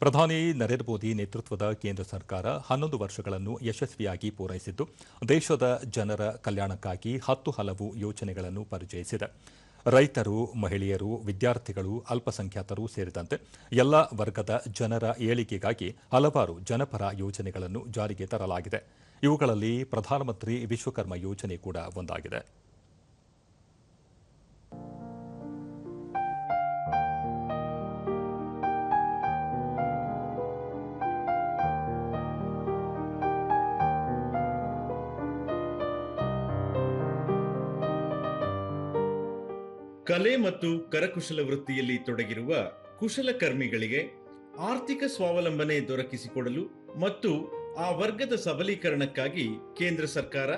ಪ್ರಧಾನಿ ನರೇಂದ್ರ ಮೋದಿ ನೇತೃತ್ವದ ಕೇಂದ್ರ ಸರ್ಕಾರ ಹನ್ನೊಂದು ವರ್ಷಗಳನ್ನು ಯಶಸ್ವಿಯಾಗಿ ಪೂರೈಸಿದ್ದು, ದೇಶದ ಜನರ ಕಲ್ಯಾಣಕ್ಕಾಗಿ ಹತ್ತು ಹಲವು ಯೋಜನೆಗಳನ್ನು ಪರಿಚಯಿಸಿದೆ. ರೈತರು, ಮಹಿಳೆಯರು, ವಿದ್ಯಾರ್ಥಿಗಳು, ಅಲ್ಪಸಂಖ್ಯಾತರು ಸೇರಿದಂತೆ ಎಲ್ಲ ವರ್ಗದ ಜನರ ಏಳಿಗೆಗಾಗಿ ಹಲವಾರು ಜನಪರ ಯೋಜನೆಗಳನ್ನು ಜಾರಿಗೆ ತರಲಾಗಿದೆ. ಇವುಗಳಲ್ಲಿ ಪ್ರಧಾನಮಂತ್ರಿ ವಿಶ್ವಕರ್ಮ ಯೋಜನೆ ಕೂಡ ಒಂದಾಗಿದೆ. ಕಲೆ ಮತ್ತು ಕರಕುಶಲ ವೃತ್ತಿಯಲ್ಲಿ ತೊಡಗಿರುವ ಕುಶಲಕರ್ಮಿಗಳಿಗೆ ಆರ್ಥಿಕ ಸ್ವಾವಲಂಬನೆ ದೊರಕಿಸಿಕೊಡಲು ಮತ್ತು ಆ ವರ್ಗದ ಸಬಲೀಕರಣಕ್ಕಾಗಿ ಕೇಂದ್ರ ಸರ್ಕಾರ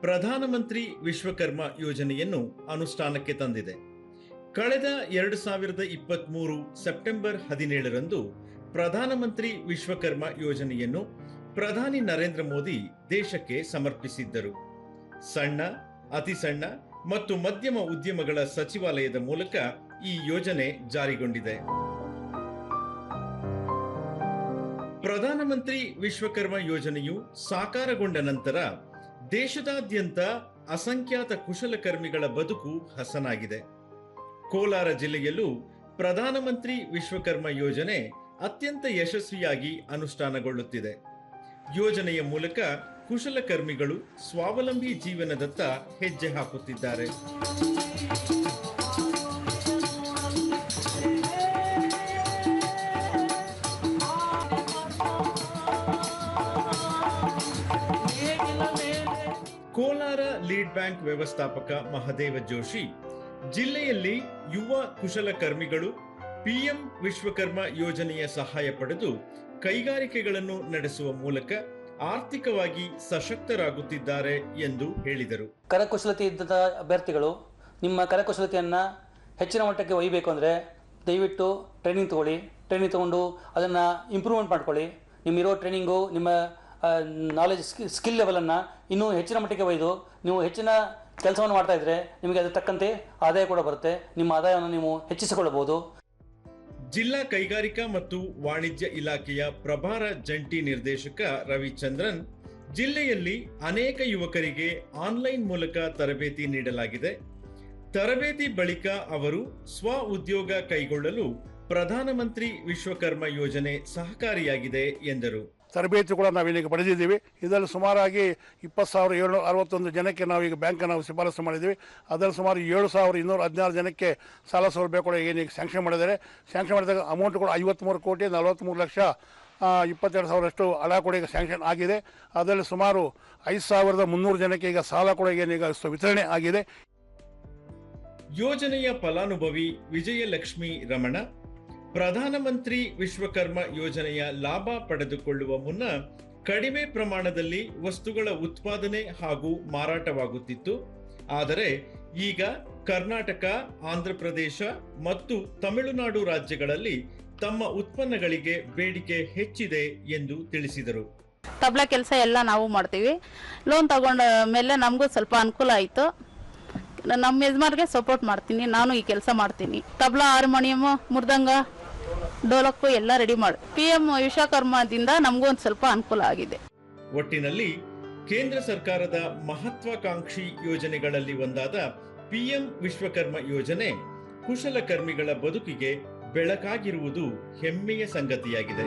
ಪ್ರಧಾನಮಂತ್ರಿ ವಿಶ್ವಕರ್ಮ ಯೋಜನೆಯನ್ನು ಅನುಷ್ಠಾನಕ್ಕೆ ತಂದಿದೆ. ಕಳೆದ ಎರಡು ಸಾವಿರದ ಇಪ್ಪತ್ಮೂರು ಸೆಪ್ಟೆಂಬರ್ ಹದಿನೇಳರಂದು ಪ್ರಧಾನಮಂತ್ರಿ ವಿಶ್ವಕರ್ಮ ಯೋಜನೆಯನ್ನು ಪ್ರಧಾನಿ ನರೇಂದ್ರ ಮೋದಿ ದೇಶಕ್ಕೆ ಸಮರ್ಪಿಸಿದ್ದರು. ಸಣ್ಣ, ಅತಿ ಸಣ್ಣ ಮತ್ತು ಮಧ್ಯಮ ಉದ್ಯಮಗಳ ಸಚಿವಾಲಯದ ಮೂಲಕ ಈ ಯೋಜನೆ ಜಾರಿಗೊಂಡಿದೆ. ಪ್ರಧಾನಮಂತ್ರಿ ವಿಶ್ವಕರ್ಮ ಯೋಜನೆಯು ಸಾಕಾರಗೊಂಡ ನಂತರ ದೇಶದಾದ್ಯಂತ ಅಸಂಖ್ಯಾತ ಕುಶಲಕರ್ಮಿಗಳ ಬದುಕು ಹಸನಾಗಿದೆ. ಕೋಲಾರ ಜಿಲ್ಲೆಯಲ್ಲೂ ಪ್ರಧಾನಮಂತ್ರಿ ವಿಶ್ವಕರ್ಮ ಯೋಜನೆ ಅತ್ಯಂತ ಯಶಸ್ವಿಯಾಗಿ ಅನುಷ್ಠಾನಗೊಳ್ಳುತ್ತಿದೆ. ಯೋಜನೆಯ ಮೂಲಕ ಕುಶಲಕರ್ಮಿಗಳು ಸ್ವಾವಲಂಬಿ ಜೀವನದತ್ತ ಹೆಜ್ಜೆ ಹಾಕುತ್ತಿದ್ದಾರೆ. ಕೋಲಾರ ಲೀಡ್ ಬ್ಯಾಂಕ್ ವ್ಯವಸ್ಥಾಪಕ ಮಹದೇವ ಜೋಶಿ, ಜಿಲ್ಲೆಯಲ್ಲಿ ಯುವ ಕುಶಲಕರ್ಮಿಗಳು ಪಿಎಂ ವಿಶ್ವಕರ್ಮ ಯೋಜನೆಯ ಸಹಾಯ ಪಡೆದು ಕೈಗಾರಿಕೆಗಳನ್ನು ನಡೆಸುವ ಮೂಲಕ ಆರ್ಥಿಕವಾಗಿ ಸಶಕ್ತರಾಗುತ್ತಿದ್ದಾರೆ ಎಂದು ಹೇಳಿದರು. ಕರಕುಶಲತೆ ಇದ್ದ ಅಭ್ಯರ್ಥಿಗಳು ನಿಮ್ಮ ಕರಕುಶಲತೆಯನ್ನ ಹೆಚ್ಚಿನ ಮಟ್ಟಕ್ಕೆ ಒಯ್ಯಬೇಕು ಅಂದ್ರೆ ದಯವಿಟ್ಟು ಟ್ರೈನಿಂಗ್ ತಗೊಳ್ಳಿ. ಟ್ರೈನಿಂಗ್ ತಗೊಂಡು ಅದನ್ನ ಇಂಪ್ರೂವ್ಮೆಂಟ್ ಮಾಡ್ಕೊಳ್ಳಿ. ನಿಮ್ಮಿರೋ ಟ್ರೈನಿಂಗು ನಿಮ್ಮ ನಾಲೆಜ್ ಸ್ಕಿಲ್ ಲೆವೆಲನ್ನು ಇನ್ನೂ ಹೆಚ್ಚಿನ ಮಟ್ಟಿಗೆ ಒಯ್ದು, ನೀವು ಹೆಚ್ಚಿನ ಕೆಲಸವನ್ನು ಮಾಡ್ತಾ ಇದ್ರೆ ನಿಮಗೆ ಅದಕ್ಕೆ ತಕ್ಕಂತೆ ಆದಾಯ ಕೂಡ ಬರುತ್ತೆ. ನಿಮ್ಮ ಆದಾಯವನ್ನು ನೀವು ಹೆಚ್ಚಿಸಿಕೊಳ್ಳಬಹುದು. ಜಿಲ್ಲಾ ಕೈಗಾರಿಕಾ ಮತ್ತು ವಾಣಿಜ್ಯ ಇಲಾಖೆಯ ಪ್ರಭಾರ ಜಂಟಿ ನಿರ್ದೇಶಕ ರವಿಚಂದ್ರನ್, ಜಿಲ್ಲೆಯಲ್ಲಿ ಅನೇಕ ಯುವಕರಿಗೆ ಆನ್ಲೈನ್ ಮೂಲಕ ತರಬೇತಿ ನೀಡಲಾಗಿದೆ. ತರಬೇತಿ ಬಳಿಕ ಅವರು ಸ್ವ ಉದ್ಯೋಗ ಕೈಗೊಳ್ಳಲು ಪ್ರಧಾನಮಂತ್ರಿ ವಿಶ್ವಕರ್ಮ ಯೋಜನೆ ಸಹಕಾರಿಯಾಗಿದೆ ಎಂದರು. ತರಬೇತಿ ಕೂಡ ನಾವು ನಾವೀಗ ಪಡೆದಿದ್ದೀವಿ. ಇದರಲ್ಲಿ ಸುಮಾರಾಗಿ ಇಪ್ಪತ್ತು ಸಾವಿರ ಏಳ್ನೂರ ಅರವತ್ತೊಂದು ಜನಕ್ಕೆ ನಾವೀಗ ಬ್ಯಾಂಕ್ ನಾವು ಶಿಫಾರಸು ಮಾಡಿದ್ದೀವಿ. ಅದರಲ್ಲಿ ಸುಮಾರು ಏಳು ಸಾವಿರ ಇನ್ನೂರ ಹದಿನಾರು ಜನಕ್ಕೆ ಸಾಲ ಸೌಲಭ್ಯ ಕೂಡ ಏನೀಗ ಸ್ಯಾಂಕ್ಷನ್ ಮಾಡಿದ್ದಾರೆ. ಸ್ಯಾಂಕ್ಷನ್ ಮಾಡಿದಾಗ ಅಮೌಂಟ್ ಕೂಡ ಐವತ್ತ್ಮೂರು ಕೋಟಿ ನಲವತ್ತ್ಮೂರು ಲಕ್ಷ ಇಪ್ಪತ್ತೆರಡು ಸಾವಿರಷ್ಟು ಹಣ ಕೂಡ ಈಗ ಸ್ಯಾಂಕ್ಷನ್ ಆಗಿದೆ. ಅದರಲ್ಲಿ ಸುಮಾರು ಐದು ಸಾವಿರದ ಮುನ್ನೂರು ಜನಕ್ಕೆ ಈಗ ಸಾಲ ಕೂಡ ಏನೀಗ ವಿತರಣೆ ಆಗಿದೆ. ಯೋಜನೆಯ ಫಲಾನುಭವಿ ವಿಜಯಲಕ್ಷ್ಮಿ ರಮಣ ಪ್ರಧಾನಮಂತ್ರಿ ವಿಶ್ವಕರ್ಮ ಯೋಜನೆಯ ಲಾಭ ಪಡೆದುಕೊಳ್ಳುವ ಮುನ್ನ ಕಡಿಮೆ ಪ್ರಮಾಣದಲ್ಲಿ ವಸ್ತುಗಳ ಉತ್ಪಾದನೆ ಹಾಗೂ ಮಾರಾಟವಾಗುತ್ತಿತ್ತು. ಆದರೆ ಈಗ ಕರ್ನಾಟಕ ಆಂಧ್ರಪ್ರದೇಶ ಮತ್ತು ತಮಿಳುನಾಡು ರಾಜ್ಯಗಳಲ್ಲಿ ತಮ್ಮ ಉತ್ಪನ್ನಗಳಿಗೆ ಬೇಡಿಕೆ ಹೆಚ್ಚಿದೆ ಎಂದು ತಿಳಿಸಿದರು. ತಬ್ಲ ಕೆಲಸ ಎಲ್ಲ ನಾವು ಮಾಡ್ತೀವಿ. ಲೋನ್ ತಗೊಂಡ ಮೇಲೆ ನಮಗೂ ಸ್ವಲ್ಪ ಅನುಕೂಲ ಆಯಿತು. ನಮ್ಮ ಯಜಮಾನ್ಗೆ ಸಪೋರ್ಟ್ ಮಾಡ್ತೀನಿ. ನಾನು ಈ ಕೆಲಸ ಮಾಡ್ತೀನಿ. ತಬ್ಲ ಹಾರ್ಮೋನಿಯಮ್ ಮೃದಂಗ ಡೋಲಕ್ಕು ಎಲ್ಲ ರೆಡಿ ಮಾಡಿ. ಪಿ ಎಂ ವಿಶ್ವಕರ್ಮದಿಂದ ನಮಗೂ ಒಂದು ಸ್ವಲ್ಪ ಅನುಕೂಲ ಆಗಿದೆ. ಒಟ್ಟಿನಲ್ಲಿ ಕೇಂದ್ರ ಸರ್ಕಾರದ ಮಹತ್ವಾಕಾಂಕ್ಷಿ ಯೋಜನೆಗಳಲ್ಲಿ ಒಂದಾದ ಪಿಎಂ ವಿಶ್ವಕರ್ಮ ಯೋಜನೆ ಕುಶಲಕರ್ಮಿಗಳ ಬದುಕಿಗೆ ಬೆಳಕಾಗಿರುವುದು ಹೆಮ್ಮೆಯ ಸಂಗತಿಯಾಗಿದೆ.